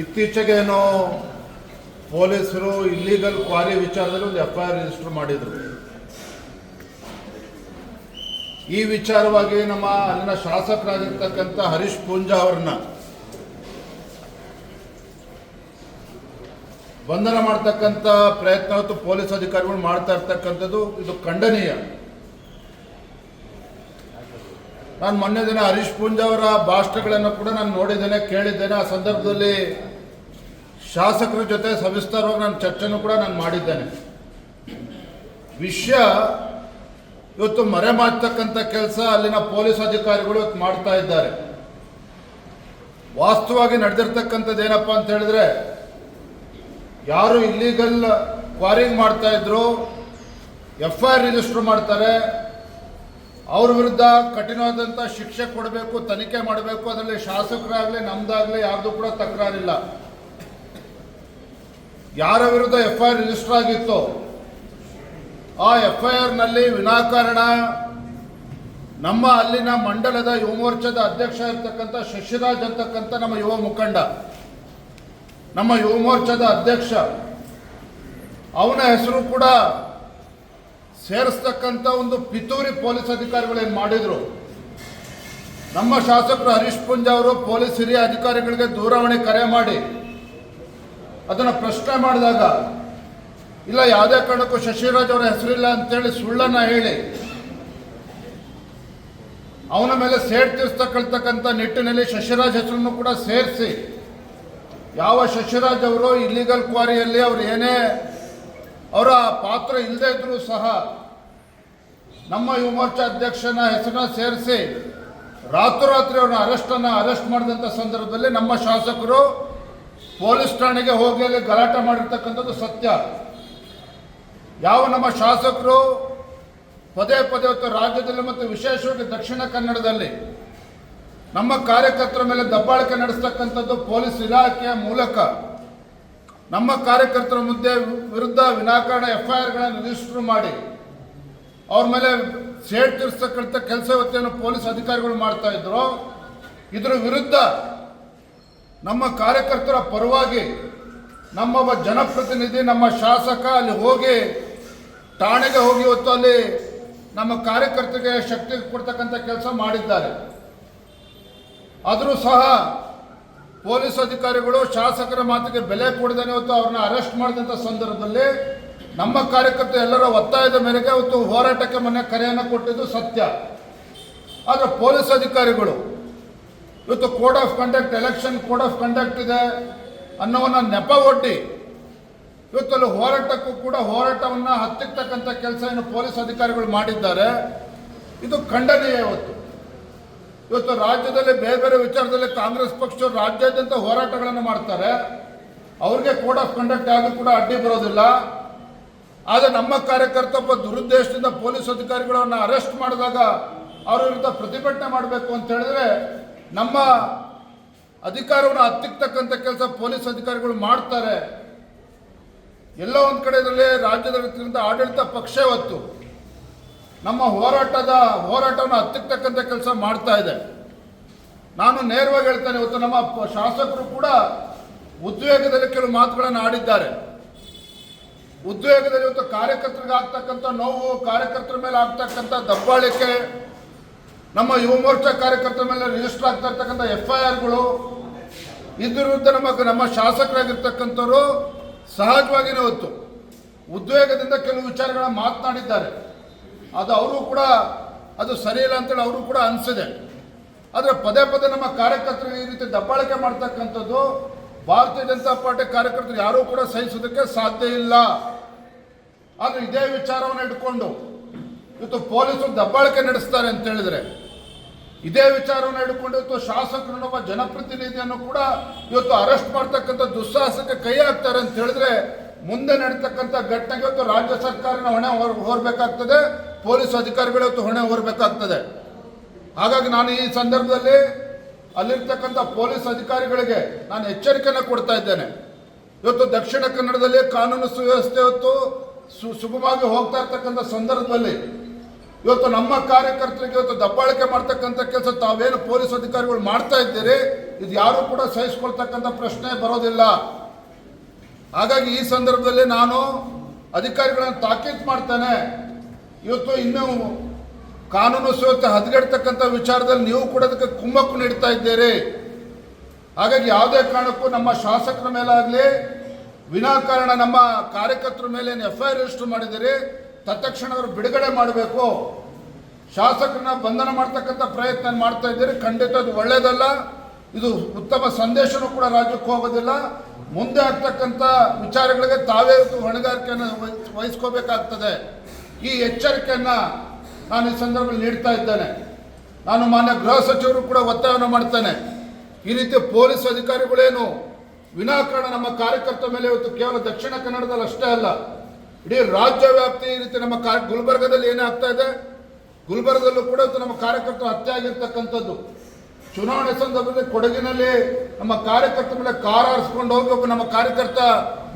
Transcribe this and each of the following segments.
ಇತ್ತೀಚೆಗೇನೋ ಪೊಲೀಸರು illegal quarry ವಿಚಾರದಲ್ಲಿ ಒಂದು ಎಫ್ ರಿಜಿಸ್ಟರ್ ಮಾಡಿದರು. ಈ ವಿಚಾರವಾಗಿ ನಮ್ಮ ಅಲ್ಲಿನ ಶಾಸಕರಾಗಿರ್ತಕ್ಕಂಥ ಹರೀಶ್ ಪೂಂಜಾ ಅವರನ್ನ ಬಂಧನ ಮಾಡ್ತಕ್ಕಂಥ ಪ್ರಯತ್ನವತ್ತು ಪೊಲೀಸ್ ಅಧಿಕಾರಿಗಳು ಮಾಡ್ತಾ ಇರ್ತಕ್ಕಂಥದ್ದು ಇದು ಖಂಡನೀಯ. ನಾನು ಮೊನ್ನೆ ದಿನ ಹರೀಶ್ ಪೂಂಜಾ ಅವರ ಭಾಷಣಗಳನ್ನು ಕೂಡ ನಾನು ನೋಡಿದ್ದೇನೆ, ಕೇಳಿದ್ದೇನೆ. ಆ ಸಂದರ್ಭದಲ್ಲಿ ಶಾಸಕರ ಜೊತೆ ಸವಿಸ್ತಾರವಾಗಿ ನಾನು ಚರ್ಚೆನೂ ಕೂಡ ನಾನು ಮಾಡಿದ್ದೇನೆ. ವಿಷಯ ಇವತ್ತು ಮರೆ ಮಾಡ್ತಕ್ಕಂಥ ಕೆಲಸ ಅಲ್ಲಿನ ಪೊಲೀಸ್ ಅಧಿಕಾರಿಗಳು ಇವತ್ತು ಮಾಡ್ತಾ ಇದ್ದಾರೆ. ವಾಸ್ತವವಾಗಿ ನಡೆದಿರ್ತಕ್ಕಂಥದ್ದು ಏನಪ್ಪ ಅಂತ ಹೇಳಿದ್ರೆ, ಯಾರು ಇಲ್ಲೀಗಲ್ ಕ್ವಾರಿಂಗ್ ಮಾಡ್ತಾ ಇದ್ರು ಎಫ್ ಐ ಆರ್ ರಿಜಿಸ್ಟರ್ ಮಾಡ್ತಾರೆ ಅವ್ರ ವಿರುದ್ಧ ಕಠಿಣವಾದಂಥ ಶಿಕ್ಷೆ ಕೊಡಬೇಕು, ತನಿಖೆ ಮಾಡಬೇಕು, ಅದರಲ್ಲಿ ಶಾಸಕರಾಗಲಿ, ನಮ್ದಾಗಲಿ ಯಾರ್ದು ಕೂಡ ತಕರಾರಿಲ್ಲ. ಯಾರ ವಿರುದ್ಧ ಎಫ್ ಐ ಆರ್ ರಿಜಿಸ್ಟರ್ ಆಗಿತ್ತು, ಆ ಎಫ್ ಐ ಆರ್ನಲ್ಲಿ ವಿನಾಕಾರಣ, ನಮ್ಮ ಅಲ್ಲಿನ ಮಂಡಲದ ಯುವ ಮೋರ್ಚಾದ ಅಧ್ಯಕ್ಷ ಇರ್ತಕ್ಕಂಥ ಶಶಿರಾಜ್ ಅಂತಕ್ಕಂಥ ನಮ್ಮ ಯುವ ಮುಖಂಡ, ನಮ್ಮ ಯುವ ಮೋರ್ಚಾದ ಅಧ್ಯಕ್ಷ, ಅವನ ಹೆಸರು ಕೂಡ ಸೇರಿಸ್ತಕ್ಕಂಥ ಒಂದು ಪಿತೂರಿ ಪೊಲೀಸ್ ಅಧಿಕಾರಿಗಳು ಏನು ಮಾಡಿದ್ರು? ನಮ್ಮ ಶಾಸಕರು ಹರೀಶ್ ಪುಂಜ ಅವರು ಪೊಲೀಸ್ ಹಿರಿಯ ಅಧಿಕಾರಿಗಳಿಗೆ ದೂರವಾಣಿ ಕರೆ ಮಾಡಿ ಅದನ್ನು ಪ್ರಶ್ನೆ ಮಾಡಿದಾಗ, ಇಲ್ಲ, ಯಾವುದೇ ಕಾರಣಕ್ಕೂ ಶಶಿರಾಜ್ ಅವರ ಹೆಸರಿಲ್ಲ ಅಂತೇಳಿ ಸುಳ್ಳನ್ನ ಹೇಳಿ, ಅವನ ಮೇಲೆ ಸೇಡ್ ತೀರಿಸ್ತಕ್ಕಂಥ ನಿಟ್ಟಿನಲ್ಲಿ ಶಶಿರಾಜ್ ಹೆಸರನ್ನು ಕೂಡ ಸೇರಿಸಿ, ಯಾವ ಶಶಿರಾಜ್ ಅವರು ಇಲ್ಲಿಗಲ್ ಕ್ವಾರಿಯಲ್ಲಿ ಅವ್ರು ಏನೇ, ಅವರ ಪಾತ್ರ ಇಲ್ಲದೆ ಇದ್ರು ಸಹ ನಮ್ಮ ಯುವ ಮೋರ್ಚಾ ಅಧ್ಯಕ್ಷನ ಹೆಸರನ್ನ ಸೇರಿಸಿ ರಾತ್ರೋರಾತ್ರಿ ಅವ್ರನ್ನ ಅರೆಸ್ಟನ್ನು ಅರೆಸ್ಟ್ ಮಾಡಿದಂಥ ಸಂದರ್ಭದಲ್ಲಿ ನಮ್ಮ ಶಾಸಕರು ಪೊಲೀಸ್ ಠಾಣೆಗೆ ಹೋಗಿ ಗಲಾಟೆ ಮಾಡಿರ್ತಕ್ಕಂಥದ್ದು ಸತ್ಯ. ಯಾವ ನಮ್ಮ ಶಾಸಕರು ಪದೇ ಪದೇ ಹೊತ್ತು ರಾಜ್ಯದಲ್ಲಿ ಮತ್ತು ವಿಶೇಷವಾಗಿ ದಕ್ಷಿಣ ಕನ್ನಡದಲ್ಲಿ ನಮ್ಮ ಕಾರ್ಯಕರ್ತರ ಮೇಲೆ ದಬ್ಬಾಳಿಕೆ ನಡೆಸ್ತಕ್ಕಂಥದ್ದು ಪೊಲೀಸ್ ಇಲಾಖೆಯ ಮೂಲಕ. ನಮ್ಮ ಕಾರ್ಯಕರ್ತರ ಮುಂದೆ ವಿರುದ್ಧ ವಿನಾಕಾರಣ ಎಫ್ ಐ ಆರ್ಗಳನ್ನು ರಿಜಿಸ್ಟರ್ ಮಾಡಿ. ಅವ್ರ ಮೇಲೆ ಸೇಡ್ ತೀರಿಸ್ತಕ್ಕಂಥ ಕೆಲಸ ಇವತ್ತೇನು ಪೊಲೀಸ್ ಅಧಿಕಾರಿಗಳು ಮಾಡ್ತಾ ಇದ್ರು, ಇದರ ವಿರುದ್ಧ ನಮ್ಮ ಕಾರ್ಯಕರ್ತರ ಪರವಾಗಿ ನಮ್ಮ ಜನಪ್ರತಿನಿಧಿ, ನಮ್ಮ ಶಾಸಕ ಅಲ್ಲಿ ಹೋಗಿ, ಠಾಣೆಗೆ ಹೋಗಿ ಇವತ್ತು ಅಲ್ಲಿ ನಮ್ಮ ಕಾರ್ಯಕರ್ತರಿಗೆ ಶಕ್ತಿ ಕೊಡ್ತಕ್ಕಂಥ ಕೆಲಸ ಮಾಡಿದ್ದಾರೆ. ಆದರೂ ಸಹ ಪೊಲೀಸ್ ಅಧಿಕಾರಿಗಳು ಶಾಸಕರ ಮಾತಿಗೆ ಬೆಲೆ ಕೊಡದೇನೆ ಇವತ್ತು ಅವ್ರನ್ನ ಅರೆಸ್ಟ್ ಮಾಡಿದಂಥ ಸಂದರ್ಭದಲ್ಲಿ ನಮ್ಮ ಕಾರ್ಯಕರ್ತ ಎಲ್ಲರ ಒತ್ತಾಯದ ಮೇರೆಗೆ ಇವತ್ತು ಹೋರಾಟಕ್ಕೆ ಮೊನ್ನೆ ಕರೆಯನ್ನು ಕೊಟ್ಟಿದ್ದು ಸತ್ಯ. ಆದರೆ ಪೊಲೀಸ್ ಅಧಿಕಾರಿಗಳು, ಇವತ್ತು code of conduct election code of conduct ಇದೆ ಅನ್ನೋವನ್ನ ನೆಪ ಒಡ್ಡಿ, ಇವತ್ತಲ್ಲಿ ಹೋರಾಟಕ್ಕೂ ಕೂಡ ಹೋರಾಟವನ್ನು ಹತ್ತಿಕ್ತಕ್ಕಂಥ ಕೆಲಸ ಏನು ಪೊಲೀಸ್ ಅಧಿಕಾರಿಗಳು ಮಾಡಿದ್ದಾರೆ. ಇದು ಖಂಡನೀಯ ಇವತ್ತು. ಇವತ್ತು ರಾಜ್ಯದಲ್ಲಿ ಬೇರೆ ಬೇರೆ ವಿಚಾರದಲ್ಲಿ ಕಾಂಗ್ರೆಸ್ ಪಕ್ಷ ರಾಜ್ಯಾದ್ಯಂತ ಹೋರಾಟಗಳನ್ನು ಮಾಡ್ತಾರೆ. ಅವ್ರಿಗೆ ಕೋಡ್ ಆಫ್ ಕಂಡಕ್ಟ್ ಯಾವುದು ಕೂಡ ಅಡ್ಡಿ ಬರೋದಿಲ್ಲ. ಆದರೆ ನಮ್ಮ ಕಾರ್ಯಕರ್ತ ಒಬ್ಬ ದುರುದ್ದೇಶದಿಂದ ಪೊಲೀಸ್ ಅಧಿಕಾರಿಗಳನ್ನ ಅರೆಸ್ಟ್ ಮಾಡಿದಾಗ ಅವ್ರ ವಿರುದ್ಧ ಪ್ರತಿಭಟನೆ ಮಾಡಬೇಕು ಅಂತ ಹೇಳಿದ್ರೆ ನಮ್ಮ ಅಧಿಕಾರವನ್ನು ಹತ್ತಿಕ್ತಕ್ಕಂಥ ಕೆಲಸ ಪೊಲೀಸ್ ಅಧಿಕಾರಿಗಳು ಮಾಡ್ತಾರೆ. ಎಲ್ಲೋ ಒಂದು ಕಡೆಯಲ್ಲಿ ರಾಜ್ಯದ ಆಡಳಿತ ಪಕ್ಷ ಇವತ್ತು ನಮ್ಮ ಹೋರಾಟದ ಹೋರಾಟವನ್ನು ಹತ್ತಿಕ್ತಕ್ಕಂಥ ಕೆಲಸ ಮಾಡ್ತಾ ಇದೆ. ನಾನು ನೇರವಾಗಿ ಹೇಳ್ತೇನೆ, ಇವತ್ತು ನಮ್ಮ ಶಾಸಕರು ಕೂಡ ಉದ್ವೇಗದಲ್ಲಿ ಕೆಲವು ಮಾತುಗಳನ್ನು ಆಡಿದ್ದಾರೆ. ಉದ್ವೇಗದಲ್ಲಿ ಒಂದು ಕಾರ್ಯಕರ್ತರಿಗೆ ಆಗ್ತಕ್ಕಂಥ ನೋವು, ಕಾರ್ಯಕರ್ತರ ಮೇಲೆ ಆಗ್ತಕ್ಕಂಥ ದಬ್ಬಾಳಿಕೆ, ನಮ್ಮ ಯುವ ಮೋರ್ಚಾ ಕಾರ್ಯಕರ್ತರ ಮೇಲೆ ರಿಜಿಸ್ಟರ್ ಆಗ್ತಾ ಇರ್ತಕ್ಕಂಥ ಎಫ್ ಐ ಆರ್ಗಳು ಇದ್ರ ವಿರುದ್ಧ ನಮ್ಮ ನಮ್ಮ ಶಾಸಕರಾಗಿರ್ತಕ್ಕಂಥವ್ರು ಸಹಜವಾಗಿನೇ ಹೊತ್ತು ಉದ್ವೇಗದಿಂದ ಕೆಲವು ವಿಚಾರಗಳನ್ನ ಮಾತನಾಡಿದ್ದಾರೆ. ಅದು ಅವರು ಕೂಡ ಅದು ಸರಿಯಿಲ್ಲ ಅಂತೇಳಿ ಅವರು ಕೂಡ ಅನಿಸಿದೆ. ಆದರೆ ಪದೇ ಪದೇ ನಮ್ಮ ಕಾರ್ಯಕರ್ತರಿಗೆ ಈ ರೀತಿ ದಬ್ಬಾಳಿಕೆ ಮಾಡ್ತಕ್ಕಂಥದ್ದು ಭಾರತೀಯ ಜನತಾ ಪಾರ್ಟಿ ಕಾರ್ಯಕರ್ತರು ಯಾರೂ ಕೂಡ ಸಹಿಸೋದಕ್ಕೆ ಸಾಧ್ಯ ಇಲ್ಲ. ಆದರೆ ಇದೇ ವಿಚಾರವನ್ನು ಇಟ್ಕೊಂಡು ಇವತ್ತು ಪೊಲೀಸರು ದಬ್ಬಾಳಿಕೆ ನಡೆಸ್ತಾರೆ ಅಂತ ಹೇಳಿದ್ರೆ ಇದೇ ವಿಚಾರವನ್ನು ಹಿಡ್ಕೊಂಡು ಇವತ್ತು ಶಾಸಕರನ್ನೊಬ್ಬ ಜನಪ್ರತಿನಿಧಿಯನ್ನು ಕೂಡ ಇವತ್ತು ಅರೆಸ್ಟ್ ಮಾಡ್ತಕ್ಕಂಥ ದುಸ್ಸಾಹಸಕ್ಕೆ ಕೈ ಹಾಕ್ತಾರೆ ಅಂತ ಹೇಳಿದ್ರೆ ಮುಂದೆ ನಡೀತಕ್ಕಂಥ ಘಟನೆಗೆ ಇವತ್ತು ರಾಜ್ಯ ಸರ್ಕಾರನ ಹೊಣೆ ಹೊರ, ಹೊರಬೇಕಾಗ್ತದೆ, ಪೊಲೀಸ್ ಅಧಿಕಾರಿಗಳು ಇವತ್ತು ಹೊಣೆ ಹೊರಬೇಕಾಗ್ತದೆ. ಹಾಗಾಗಿ ನಾನು ಈ ಸಂದರ್ಭದಲ್ಲಿ ಅಲ್ಲಿರ್ತಕ್ಕಂಥ ಪೊಲೀಸ್ ಅಧಿಕಾರಿಗಳಿಗೆ ನಾನು ಎಚ್ಚರಿಕೆಯನ್ನು ಕೊಡ್ತಾ ಇದ್ದೇನೆ. ಇವತ್ತು ದಕ್ಷಿಣ ಕನ್ನಡದಲ್ಲಿ ಕಾನೂನು ಸುವ್ಯವಸ್ಥೆ ಇವತ್ತು ಸು, ಸುಗಮವಾಗಿ ಹೋಗ್ತಾ ಇರ್ತಕ್ಕಂಥ ಸಂದರ್ಭದಲ್ಲಿ ಇವತ್ತು ನಮ್ಮ ಕಾರ್ಯಕರ್ತರಿಗೆ ಇವತ್ತು ದಬ್ಬಾಳಿಕೆ ಮಾಡ್ತಕ್ಕಂಥ ಕೆಲಸ ತಾವೇನು ಪೊಲೀಸ್ ಅಧಿಕಾರಿಗಳು ಮಾಡ್ತಾ ಇದ್ದೀರಿ, ಇದು ಯಾರೂ ಕೂಡ ಸಹಿಸ್ಕೊಳ್ತಕ್ಕಂಥ ಪ್ರಶ್ನೆ ಬರೋದಿಲ್ಲ. ಹಾಗಾಗಿ ಈ ಸಂದರ್ಭದಲ್ಲಿ ನಾನು ಅಧಿಕಾರಿಗಳನ್ನು ತಾಕೀತು ಮಾಡ್ತೇನೆ. ಇವತ್ತು ಇನ್ನೂ ಕಾನೂನು ಸುವ್ಯವಸ್ಥೆ ಹದಗೆಡ್ತಕ್ಕಂಥ ವಿಚಾರದಲ್ಲಿ ನೀವು ಕೂಡ ಅದಕ್ಕೆ ಕುಮ್ಮಕ್ಕು ನೀಡ್ತಾ ಇದ್ದೀರಿ. ಹಾಗಾಗಿ ಯಾವುದೇ ಕಾರಣಕ್ಕೂ ನಮ್ಮ ಶಾಸಕರ ಮೇಲಾಗಲಿ, ವಿನಾಕಾರಣ ನಮ್ಮ ಕಾರ್ಯಕರ್ತರ ಮೇಲೆ ಏನು ಎಫ್ ಐ ಆರ್ ರಿಜಿಸ್ಟರ್ ಮಾಡಿದ್ದೀರಿ, ತತ್ಕ್ಷಣ ಅವರು ಬಿಡುಗಡೆ ಮಾಡಬೇಕು. ಶಾಸಕರನ್ನ ಬಂಧನ ಮಾಡ್ತಕ್ಕಂಥ ಪ್ರಯತ್ನ ಮಾಡ್ತಾ ಇದ್ದೀರಿ. ಖಂಡಿತ ಅದು ಒಳ್ಳೆಯದಲ್ಲ ಇದು ಉತ್ತಮ ಸಂದೇಶನೂ ಕೂಡ ರಾಜ್ಯಕ್ಕೆ ಹೋಗೋದಿಲ್ಲ. ಮುಂದೆ ಆಗ್ತಕ್ಕಂಥ ವಿಚಾರಗಳಿಗೆ ತಾವೇ ಹೊಣೆಗಾರಿಕೆಯನ್ನು ವಹಿಸ್- ವಹಿಸ್ಕೋಬೇಕಾಗ್ತದೆ. ಈ ಎಚ್ಚರಿಕೆಯನ್ನು ನಾನು ಈ ಸಂದರ್ಭದಲ್ಲಿ ನೀಡ್ತಾ ಇದ್ದೇನೆ. ನಾನು ಮಾನ್ಯ ಗೃಹ ಸಚಿವರು ಕೂಡ ಒತ್ತಾಯವನ್ನು ಮಾಡ್ತೇನೆ. ಈ ರೀತಿ ಪೊಲೀಸ್ ಅಧಿಕಾರಿಗಳೇನು ವಿನಾಕಾರಣ ನಮ್ಮ ಕಾರ್ಯಕರ್ತ ಮೇಲೆ ಇವತ್ತು ಕೇವಲ ದಕ್ಷಿಣ ಕನ್ನಡದಲ್ಲಿ ಅಷ್ಟೇ ಅಲ್ಲ, ಇಡೀ ರಾಜ್ಯ ವ್ಯಾಪ್ತಿ ಈ ರೀತಿ ನಮ್ಮ ಕಾ, ಗುಲ್ಬರ್ಗದಲ್ಲಿ ಏನೇ ಆಗ್ತಾ ಇದೆ, ಗುಲ್ಬರ್ಗದಲ್ಲೂ ಕೂಡ ಇವತ್ತು ನಮ್ಮ ಕಾರ್ಯಕರ್ತರು ಹತ್ಯೆ ಆಗಿರ್ತಕ್ಕಂಥದ್ದು. ಚುನಾವಣೆ ಸಂದರ್ಭದಲ್ಲಿ ಕೊಡಗಿನಲ್ಲಿ ನಮ್ಮ ಕಾರ್ಯಕರ್ತರ ಮೇಲೆ ಕಾರ್ ಆರಿಸ್ಕೊಂಡು ಹೋಗಿ ಒಬ್ಬ ನಮ್ಮ ಕಾರ್ಯಕರ್ತ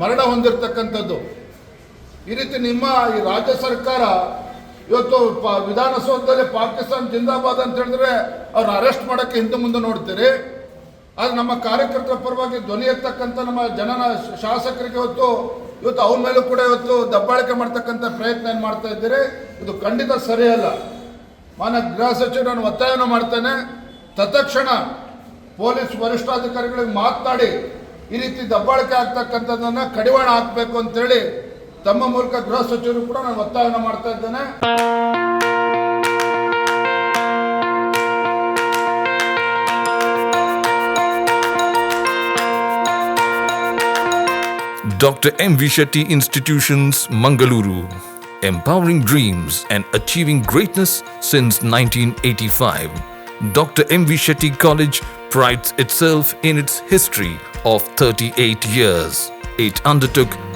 ಮರಣ ಹೊಂದಿರತಕ್ಕಂಥದ್ದು. ಈ ರೀತಿ ನಿಮ್ಮ ಈ ರಾಜ್ಯ ಸರ್ಕಾರ ಇವತ್ತು ಪ- ವಿಧಾನಸೌಧದಲ್ಲಿ ಪಾಕಿಸ್ತಾನ ಜಿಂದಾಬಾದ್ ಅಂತ ಹೇಳಿದ್ರೆ ಅವ್ರು ಅರೆಸ್ಟ್ ಮಾಡೋಕ್ಕೆ ಹಿಂದೆ ಮುಂದೆ ನೋಡ್ತೀರಿ. ಆದ್ರೆ ನಮ್ಮ ಕಾರ್ಯಕರ್ತರ ಪರವಾಗಿ ಧ್ವನಿ ಎತ್ತಕ್ಕಂಥ ನಮ್ಮ ಜನನ ಶಾಸಕರಿಗೆ ಇವತ್ತು ಇವತ್ತು ಅವ್ರ ಮೇಲೂ ಕೂಡ ಇವತ್ತು ದಬ್ಬಾಳಿಕೆ ಮಾಡ್ತಕ್ಕಂಥ ಪ್ರಯತ್ನ ಏನು ಮಾಡ್ತಾ ಇದ್ದೀರಿ? ಇದು ಖಂಡಿತ ಸರಿಯಲ್ಲ. ಮಾನ್ಯ ಗೃಹ ಸಚಿವರು ನಾನು ಒತ್ತಾಯವನ್ನು ಮಾಡ್ತೇನೆ. ತತ್ಕ್ಷಣ ಪೊಲೀಸ್ ವರಿಷ್ಠಾಧಿಕಾರಿಗಳಿಗೆ ಮಾತನಾಡಿ ಈ ರೀತಿ ದಬ್ಬಾಳಿಕೆ ಆಗ್ತಕ್ಕಂಥದ್ದನ್ನು ಕಡಿವಾಣ ಹಾಕಬೇಕು ಅಂತೇಳಿ ತಮ್ಮ ಮೂಲಕ ಗೃಹ ಸಚಿವರು ಕೂಡ ನಾನು ಒತ್ತಾಯವನ್ನು ಮಾಡ್ತಾ ಇದ್ದೇನೆ Dr. M. V. Shetty Institutions, Mangaluru. Empowering dreams and achieving greatness since 1985. Dr. M. V. Shetty College prides itself in its history of 38 years. It undertook